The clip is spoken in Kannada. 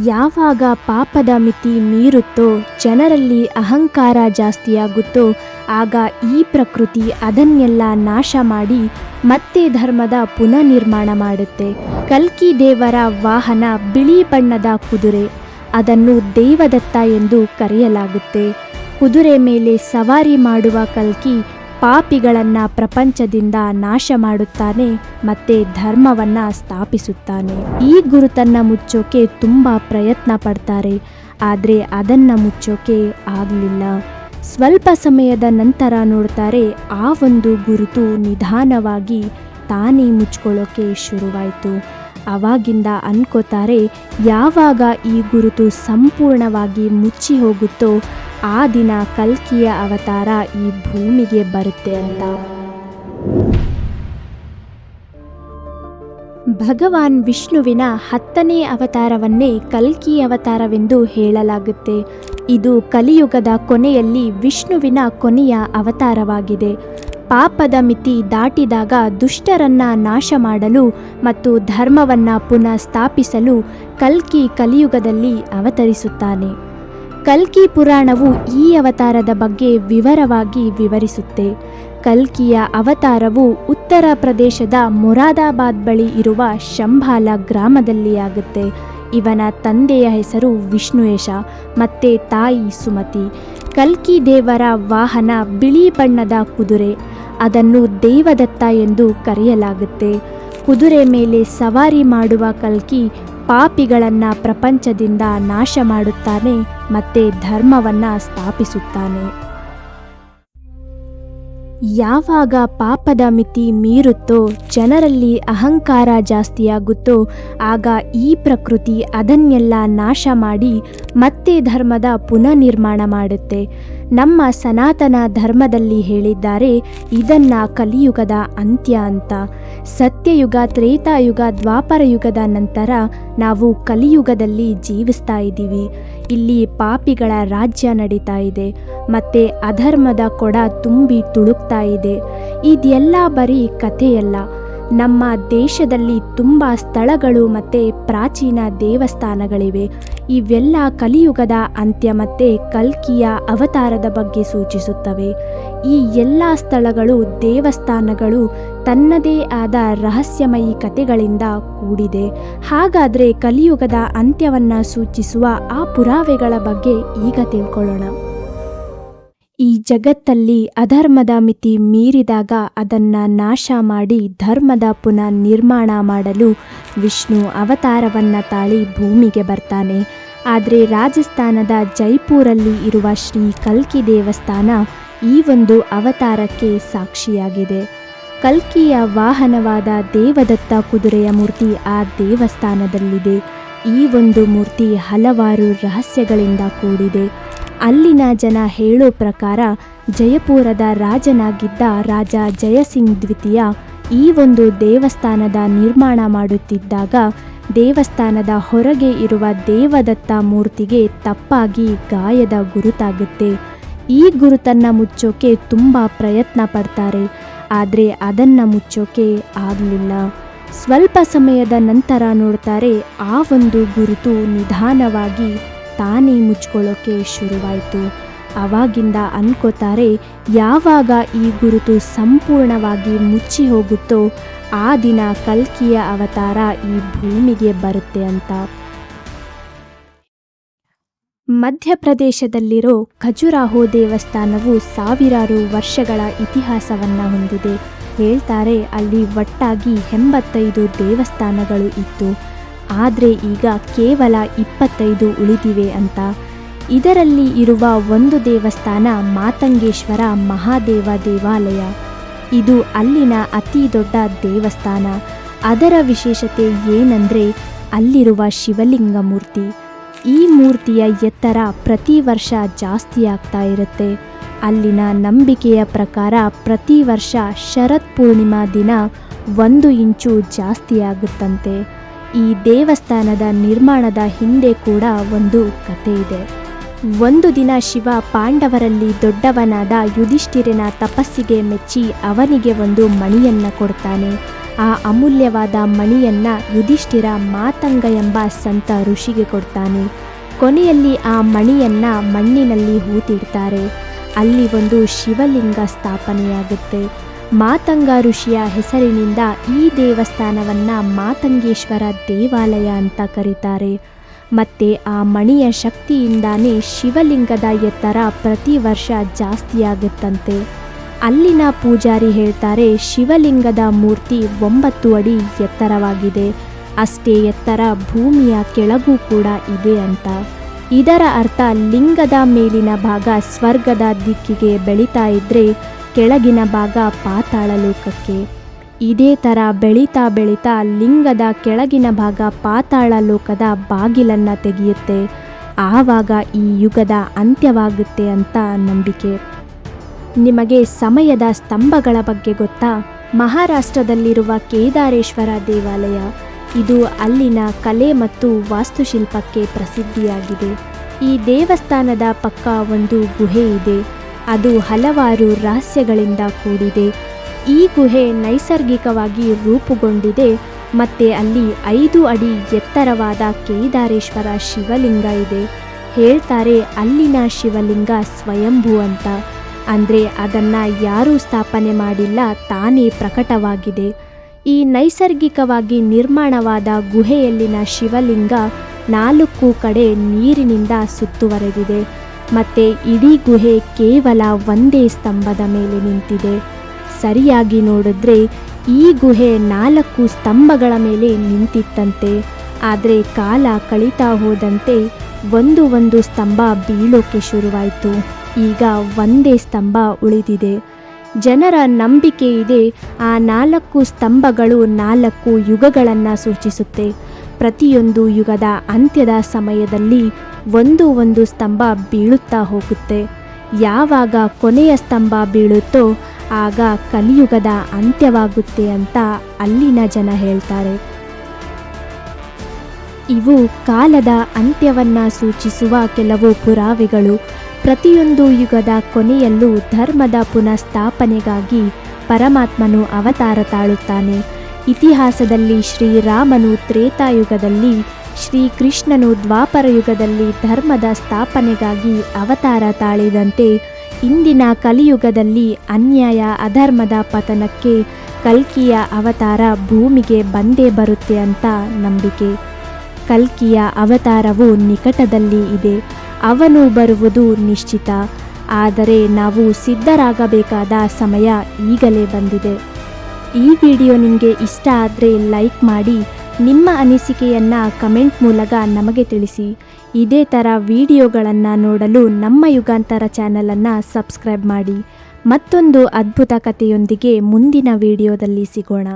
ಯಾವಾಗ ಪಾಪದ ಮಿತಿ ಮೀರುತ್ತೋ ಜನರಲ್ಲಿ ಅಹಂಕಾರ ಜಾಸ್ತಿಯಾಗುತ್ತೋ ಆಗ ಈ ಪ್ರಕೃತಿ ಅದನ್ನೆಲ್ಲ ನಾಶ ಮಾಡಿ ಮತ್ತೆ ಧರ್ಮದ ಪುನರ್ನಿರ್ಮಾಣ ಮಾಡುತ್ತೆ. ಕಲ್ಕಿ ದೇವರ ವಾಹನ ಬಿಳಿ ಬಣ್ಣದ ಕುದುರೆ, ಅದನ್ನು ದೇವದತ್ತ ಎಂದು ಕರೆಯಲಾಗುತ್ತೆ. ಕುದುರೆ ಮೇಲೆ ಸವಾರಿ ಮಾಡುವ ಕಲ್ಕಿ ಪಾಪಿಗಳನ್ನ ಪ್ರಪಂಚದಿಂದ ನಾಶ ಮಾಡುತ್ತಾನೆ ಮತ್ತೆ ಧರ್ಮವನ್ನ ಸ್ಥಾಪಿಸುತ್ತಾನೆ. ಈ ಗುರುತನ್ನ ಮುಚ್ಚೋಕೆ ತುಂಬಾ ಪ್ರಯತ್ನ ಪಡ್ತಾರೆ, ಆದರೆ ಅದನ್ನ ಮುಚ್ಚೋಕೆ ಆಗಲಿಲ್ಲ. ಸ್ವಲ್ಪ ಸಮಯದ ನಂತರ ನೋಡ್ತಾರೆ ಆ ಒಂದು ಗುರುತು ನಿಧಾನವಾಗಿ ತಾನೇ ಮುಚ್ಕೊಳ್ಳೋಕೆ ಶುರುವಾಯಿತು. ಅವಾಗಿಂದ ಅನ್ಕೋತಾರೆ, ಯಾವಾಗ ಈ ಗುರುತು ಸಂಪೂರ್ಣವಾಗಿ ಮುಚ್ಚಿ ಹೋಗುತ್ತೋ ಆ ದಿನ ಕಲ್ಕಿಯ ಅವತಾರ ಈ ಭೂಮಿಗೆ ಬರುತ್ತೆ ಅಂತ. ಭಗವಾನ್ ವಿಷ್ಣುವಿನ ಹತ್ತನೇ ಅವತಾರವನ್ನೇ ಕಲ್ಕಿ ಅವತಾರವೆಂದು ಹೇಳಲಾಗುತ್ತೆ. ಇದು ಕಲಿಯುಗದ ಕೊನೆಯಲ್ಲಿ ವಿಷ್ಣುವಿನ ಕೊನೆಯ ಅವತಾರವಾಗಿದೆ. ಪಾಪದ ಮಿತಿ ದಾಟಿದಾಗ ದುಷ್ಟರನ್ನ ನಾಶ ಮಾಡಲು ಮತ್ತು ಧರ್ಮವನ್ನ ಪುನಃ ಸ್ಥಾಪಿಸಲು ಕಲ್ಕಿ ಕಲಿಯುಗದಲ್ಲಿ ಅವತರಿಸುತ್ತಾನೆ. ಕಲ್ಕಿ ಪುರಾಣವು ಈ ಅವತಾರದ ಬಗ್ಗೆ ವಿವರವಾಗಿ ವಿವರಿಸುತ್ತೆ. ಕಲ್ಕಿಯ ಅವತಾರವು ಉತ್ತರ ಪ್ರದೇಶದ ಮೊರಾದಾಬಾದ್ ಬಳಿ ಇರುವ ಶಂಭಾಲ ಗ್ರಾಮದಲ್ಲಿ ಆಗುತ್ತೆ. ಇವನ ತಂದೆಯ ಹೆಸರು ವಿಷ್ಣುಯೇಶ, ಮತ್ತೆ ತಾಯಿ ಸುಮತಿ. ಕಲ್ಕಿ ದೇವರ ವಾಹನ ಬಿಳಿ ಬಣ್ಣದ ಕುದುರೆ. ಅದನ್ನು ದೇವದತ್ತ ಎಂದು ಕರೆಯಲಾಗುತ್ತೆ. ಕುದುರೆ ಮೇಲೆ ಸವಾರಿ ಮಾಡುವ ಕಲ್ಕಿ ಪಾಪಿಗಳನ್ನ ಪ್ರಪಂಚದಿಂದ ನಾಶ ಮಾಡುತ್ತಾನೆ ಮತ್ತೆ ಧರ್ಮವನ್ನ ಸ್ಥಾಪಿಸುತ್ತಾನೆ. ಯಾವಾಗ ಪಾಪದ ಮಿತಿ ಮೀರುತ್ತೋ, ಜನರಲ್ಲಿ ಅಹಂಕಾರ ಜಾಸ್ತಿಯಾಗುತ್ತೋ, ಆಗ ಈ ಪ್ರಕೃತಿ ಅದನ್ನೆಲ್ಲ ನಾಶ ಮಾಡಿ ಮತ್ತೆ ಧರ್ಮದ ಪುನರ್ನಿರ್ಮಾಣ ಮಾಡುತ್ತೆ. ನಮ್ಮ ಸನಾತನ ಧರ್ಮದಲ್ಲಿ ಹೇಳಿದ್ದಾರೆ, ಇದನ್ನ ಕಲಿಯುಗದ ಅಂತ್ಯ ಅಂತ. ಸತ್ಯಯುಗ, ತ್ರೇತಾಯುಗ ದ್ವಾಪರ ಯುಗದ ನಂತರ ನಾವು ಕಲಿಯುಗದಲ್ಲಿ ಜೀವಿಸ್ತಾ ಇದ್ದೀವಿ. ಇಲ್ಲಿ ಪಾಪಿಗಳ ರಾಜ್ಯ ನಡೀತಾ ಇದೆ, ಮತ್ತೆ ಅಧರ್ಮದ ಕೊಡ ತುಂಬಿ ತುಳುಕ್ತಾ ಇದೆ. ಇದೆಲ್ಲ ಬರೀ ಕಥೆಯಲ್ಲ. ನಮ್ಮ ದೇಶದಲ್ಲಿ ತುಂಬ ಸ್ಥಳಗಳು ಮತ್ತು ಪ್ರಾಚೀನ ದೇವಸ್ಥಾನಗಳಿವೆ. ಇವೆಲ್ಲ ಕಲಿಯುಗದ ಅಂತ್ಯ ಮತ್ತೆ ಕಲ್ಕಿಯ ಅವತಾರದ ಬಗ್ಗೆ ಸೂಚಿಸುತ್ತವೆ. ಈ ಎಲ್ಲ ಸ್ಥಳಗಳು, ದೇವಸ್ಥಾನಗಳು ತನ್ನದೇ ಆದ ರಹಸ್ಯಮಯಿ ಕಥೆಗಳಿಂದ ಕೂಡಿದೆ. ಹಾಗಾದರೆ ಕಲಿಯುಗದ ಅಂತ್ಯವನ್ನು ಸೂಚಿಸುವ ಆ ಪುರಾವೆಗಳ ಬಗ್ಗೆ ಈಗ ತಿಳ್ಕೊಳ್ಳೋಣ. ಈ ಜಗತ್ತಲ್ಲಿ ಅಧರ್ಮದ ಮಿತಿ ಮೀರಿದಾಗ ಅದನ್ನು ನಾಶ ಮಾಡಿ ಧರ್ಮದ ಪುನಃ ನಿರ್ಮಾಣ ಮಾಡಲು ವಿಷ್ಣು ಅವತಾರವನ್ನ ತಾಳಿ ಭೂಮಿಗೆ ಬರ್ತಾನೆ. ಆದರೆ ರಾಜಸ್ಥಾನದ ಜೈಪುರಲ್ಲಿ ಇರುವ ಶ್ರೀ ಕಲ್ಕಿ ದೇವಸ್ಥಾನ ಈ ಒಂದು ಅವತಾರಕ್ಕೆ ಸಾಕ್ಷಿಯಾಗಿದೆ. ಕಲ್ಕಿಯ ವಾಹನವಾದ ದೇವದತ್ತ ಕುದುರೆಯ ಮೂರ್ತಿ ಆ ದೇವಸ್ಥಾನದಲ್ಲಿದೆ. ಈ ಒಂದು ಮೂರ್ತಿ ಹಲವಾರು ರಹಸ್ಯಗಳಿಂದ ಕೂಡಿದೆ. ಅಲ್ಲಿನ ಜನ ಹೇಳೋ ಪ್ರಕಾರ ಜಯಪುರದ ರಾಜನಾಗಿದ್ದ ರಾಜ ಜಯಸಿಂಗ್ ದ್ವಿತೀಯ ಈ ಒಂದು ದೇವಸ್ಥಾನದ ನಿರ್ಮಾಣ ಮಾಡುತ್ತಿದ್ದಾಗ ದೇವಸ್ಥಾನದ ಹೊರಗೆ ಇರುವ ದೇವದತ್ತ ಮೂರ್ತಿಗೆ ತಪ್ಪಾಗಿ ಗಾಯದ ಗುರುತಾಗುತ್ತೆ. ಈ ಗುರುತನ್ನು ಮುಚ್ಚೋಕೆ ತುಂಬ ಪ್ರಯತ್ನ ಪಡ್ತಾರೆ, ಆದರೆ ಅದನ್ನು ಮುಚ್ಚೋಕೆ ಆಗಲಿಲ್ಲ. ಸ್ವಲ್ಪ ಸಮಯದ ನಂತರ ನೋಡ್ತಾರೆ ಆ ಒಂದು ಗುರುತು ನಿಧಾನವಾಗಿ ತಾನೇ ಮುಚ್ಕೊಳ್ಳೋಕೆ ಶುರುವಾಯಿತು. ಅವಾಗಿಂದ ಅನ್ಕೋತಾರೆ, ಯಾವಾಗ ಈ ಗುರುತು ಸಂಪೂರ್ಣವಾಗಿ ಮುಚ್ಚಿ ಹೋಗುತ್ತೋ, ಆ ದಿನ ಕಲ್ಕಿಯ ಅವತಾರ ಈ ಭೂಮಿಗೆ ಬರುತ್ತೆ ಅಂತ. ಮಧ್ಯಪ್ರದೇಶದಲ್ಲಿರೋ ಖಜುರಾಹೋ ದೇವಸ್ಥಾನವು ಸಾವಿರಾರು ವರ್ಷಗಳ ಇತಿಹಾಸವನ್ನು ಹೊಂದಿದೆ. ಹೇಳ್ತಾರೆ, ಅಲ್ಲಿ ಒಟ್ಟಾಗಿ ಎಂಬತ್ತೈದು ದೇವಸ್ಥಾನಗಳು ಇತ್ತು. ಆದರೆ ಈಗ ಕೇವಲ ಇಪ್ಪತ್ತೈದು ಉಳಿದಿವೆ ಅಂತ. ಇದರಲ್ಲಿ ಇರುವ ಒಂದು ದೇವಸ್ಥಾನ ಮಾತಂಗೇಶ್ವರ ಮಹಾದೇವ ದೇವಾಲಯ. ಇದು ಅಲ್ಲಿನ ಅತಿ ದೊಡ್ಡ ದೇವಸ್ಥಾನ. ಅದರ ವಿಶೇಷತೆ ಏನಂದರೆ ಅಲ್ಲಿರುವ ಶಿವಲಿಂಗ ಮೂರ್ತಿ ಈ ಮೂರ್ತಿಯ ಎತ್ತರ ಪ್ರತಿ ವರ್ಷ ಜಾಸ್ತಿ ಆಗ್ತಾ ಇರುತ್ತೆ. ಅಲ್ಲಿನ ನಂಬಿಕೆಯ ಪ್ರಕಾರ ಪ್ರತಿ ವರ್ಷ ಶರತ್ ಪೂರ್ಣಿಮಾ ದಿನ ಒಂದು ಇಂಚು ಜಾಸ್ತಿ ಆಗುತ್ತಂತೆ. ಈ ದೇವಸ್ಥಾನದ ನಿರ್ಮಾಣದ ಹಿಂದೆ ಕೂಡ ಒಂದು ಕಥೆ ಇದೆ. ಒಂದು ದಿನ ಶಿವ ಪಾಂಡವರಲ್ಲಿ ದೊಡ್ಡವನಾದ ಯುಧಿಷ್ಠಿರನ ತಪಸ್ಸಿಗೆ ಮೆಚ್ಚಿ ಅವನಿಗೆ ಒಂದು ಮಣಿಯನ್ನು ಕೊಡ್ತಾನೆ. ಆ ಅಮೂಲ್ಯವಾದ ಮಣಿಯನ್ನು ಯುಧಿಷ್ಠಿರ ಮಾತಂಗ ಎಂಬ ಸಂತ ಋಷಿಗೆ ಕೊಡ್ತಾನೆ. ಕೊನೆಯಲ್ಲಿ ಆ ಮಣಿಯನ್ನು ಮಣ್ಣಿನಲ್ಲಿ ಹೂತಿಡ್ತಾರೆ. ಅಲ್ಲಿ ಒಂದು ಶಿವಲಿಂಗ ಸ್ಥಾಪನೆಯಾಗುತ್ತೆ. ಮಾತಂಗ ಋಷಿಯ ಹೆಸರಿನಿಂದ ಈ ದೇವಸ್ಥಾನವನ್ನ ಮಾತಂಗೇಶ್ವರ ದೇವಾಲಯ ಅಂತ ಕರೀತಾರೆ. ಮತ್ತೆ ಆ ಮಣಿಯ ಶಕ್ತಿಯಿಂದಾನೇ ಶಿವಲಿಂಗದ ಎತ್ತರ ಪ್ರತಿ ವರ್ಷ ಜಾಸ್ತಿಯಾಗುತ್ತಂತೆ ಅಲ್ಲಿನ ಪೂಜಾರಿ ಹೇಳ್ತಾರೆ, ಶಿವಲಿಂಗದ ಮೂರ್ತಿ ಒಂಬತ್ತು ಅಡಿ ಎತ್ತರವಾಗಿದೆ. ಅಷ್ಟೇ ಎತ್ತರ ಭೂಮಿಯ ಕೆಳಗೂ ಕೂಡ ಇದೆ ಅಂತ. ಇದರ ಅರ್ಥ ಲಿಂಗದ ಮೇಲಿನ ಭಾಗ ಸ್ವರ್ಗದ ದಿಕ್ಕಿಗೆ ಬೆಳೀತಾ ಇದ್ರೆ ಕೆಳಗಿನ ಭಾಗ ಪಾತಾಳ ಲೋಕಕ್ಕೆ. ಇದೇ ಥರ ಬೆಳೀತಾ ಬೆಳೀತಾ ಲಿಂಗದ ಕೆಳಗಿನ ಭಾಗ ಪಾತಾಳ ಲೋಕದ ಬಾಗಿಲನ್ನು ತೆಗೆಯುತ್ತೆ. ಆವಾಗ ಈ ಯುಗದ ಅಂತ್ಯವಾಗುತ್ತೆ ಅಂತ ನಂಬಿಕೆ. ನಿಮಗೆ ಸಮಯದ ಸ್ತಂಭಗಳ ಬಗ್ಗೆ ಗೊತ್ತಾ? ಮಹಾರಾಷ್ಟ್ರದಲ್ಲಿರುವ ಕೇದಾರೇಶ್ವರ ದೇವಾಲಯ. ಇದು ಅಲ್ಲಿನ ಕಲೆ ಮತ್ತು ವಾಸ್ತುಶಿಲ್ಪಕ್ಕೆ ಪ್ರಸಿದ್ಧಿಯಾಗಿದೆ. ಈ ದೇವಸ್ಥಾನದ ಪಕ್ಕ ಒಂದು ಗುಹೆ ಇದೆ. ಅದು ಹಲವಾರು ರಹಸ್ಯಗಳಿಂದ ಕೂಡಿದೆ. ಈ ಗುಹೆ ನೈಸರ್ಗಿಕವಾಗಿ ರೂಪುಗೊಂಡಿದೆ ಮತ್ತೆ ಅಲ್ಲಿ ಐದು ಅಡಿ ಎತ್ತರವಾದ ಕೇದಾರೇಶ್ವರ ಶಿವಲಿಂಗ ಇದೆ. ಹೇಳ್ತಾರೆ ಅಲ್ಲಿನ ಶಿವಲಿಂಗ ಸ್ವಯಂಭೂ ಅಂತ. ಅಂದರೆ ಅದನ್ನು ಯಾರೂ ಸ್ಥಾಪನೆ ಮಾಡಿಲ್ಲ, ತಾನೇ ಪ್ರಕಟವಾಗಿದೆ. ಈ ನೈಸರ್ಗಿಕವಾಗಿ ನಿರ್ಮಾಣವಾದ ಗುಹೆಯಲ್ಲಿನ ಶಿವಲಿಂಗ ನಾಲ್ಕು ಕಡೆ ನೀರಿನಿಂದ ಸುತ್ತುವರೆದಿದೆ. ಮತ್ತೆ ಇಡೀ ಗುಹೆ ಕೇವಲ ಒಂದೇ ಸ್ತಂಭದ ಮೇಲೆ ನಿಂತಿದೆ. ಸರಿಯಾಗಿ ನೋಡಿದ್ರೆ ಈ ಗುಹೆ ನಾಲ್ಕು ಸ್ತಂಭಗಳ ಮೇಲೆ ನಿಂತಿತ್ತಂತೆ. ಆದರೆ ಕಾಲ ಕಳೀತಾ ಹೋದಂತೆ ಒಂದು ಒಂದು ಸ್ತಂಭ ಬೀಳೋಕೆ ಶುರುವಾಯಿತು. ಈಗ ಒಂದೇ ಸ್ತಂಭ ಉಳಿದಿದೆ. ಜನರ ನಂಬಿಕೆ ಇದೆ, ಆ ನಾಲ್ಕು ಸ್ತಂಭಗಳು ನಾಲ್ಕು ಯುಗಗಳನ್ನು ಸೂಚಿಸುತ್ತೆ. ಪ್ರತಿಯೊಂದು ಯುಗದ ಅಂತ್ಯದ ಸಮಯದಲ್ಲಿ ಒಂದು ಒಂದು ಸ್ತಂಭ ಬೀಳುತ್ತಾ ಹೋಗುತ್ತೆ. ಯಾವಾಗ ಕೊನೆಯ ಸ್ತಂಭ ಬೀಳುತ್ತೋ ಆಗ ಕಲಿಯುಗದ ಅಂತ್ಯವಾಗುತ್ತೆ ಅಂತ ಅಲ್ಲಿನ ಜನ ಹೇಳ್ತಾರೆ. ಇವು ಕಾಲದ ಅಂತ್ಯವನ್ನ ಸೂಚಿಸುವ ಕೆಲವು ಪುರಾವೆಗಳು. ಪ್ರತಿಯೊಂದು ಯುಗದ ಕೊನೆಯಲ್ಲೂ ಧರ್ಮದ ಪುನಃಸ್ಥಾಪನೆಗಾಗಿ ಪರಮಾತ್ಮನು ಅವತಾರ ತಾಳುತ್ತಾನೆ. ಇತಿಹಾಸದಲ್ಲಿ ಶ್ರೀರಾಮನು ತ್ರೇತಾಯುಗದಲ್ಲಿ, ಶ್ರೀಕೃಷ್ಣನು ದ್ವಾಪರ ಯುಗದಲ್ಲಿ ಧರ್ಮದ ಸ್ಥಾಪನೆಗಾಗಿ ಅವತಾರ ತಾಳಿದಂತೆ, ಇಂದಿನ ಕಲಿಯುಗದಲ್ಲಿ ಅನ್ಯಾಯ ಅಧರ್ಮದ ಪತನಕ್ಕೆ ಕಲ್ಕಿಯ ಅವತಾರ ಭೂಮಿಗೆ ಬಂದೇ ಬರುತ್ತೆ ಅಂತ ನಂಬಿಕೆ. ಕಲ್ಕಿಯ ಅವತಾರವು ನಿಕಟದಲ್ಲಿ ಇದೆ, ಅವನು ಬರುವುದು ನಿಶ್ಚಿತ, ಆದರೆ ನಾವು ಸಿದ್ಧರಾಗಬೇಕಾದ ಸಮಯ ಈಗಲೇ ಬಂದಿದೆ. ಈ ವಿಡಿಯೋ ನಿಮಗೆ ಇಷ್ಟ ಆದರೆ ಲೈಕ್ ಮಾಡಿ, ನಿಮ್ಮ ಅನಿಸಿಕೆಯನ್ನು ಕಮೆಂಟ್ ಮೂಲಕ ನಮಗೆ ತಿಳಿಸಿ. ಇದೇ ಥರ ವಿಡಿಯೋಗಳನ್ನು ನೋಡಲು ನಮ್ಮ ಯುಗಾಂತರ ಚಾನಲನ್ನು ಸಬ್ಸ್ಕ್ರೈಬ್ ಮಾಡಿ. ಮತ್ತೊಂದು ಅದ್ಭುತ ಕಥೆಯೊಂದಿಗೆ ಮುಂದಿನ ವಿಡಿಯೋದಲ್ಲಿ ಸಿಗೋಣ.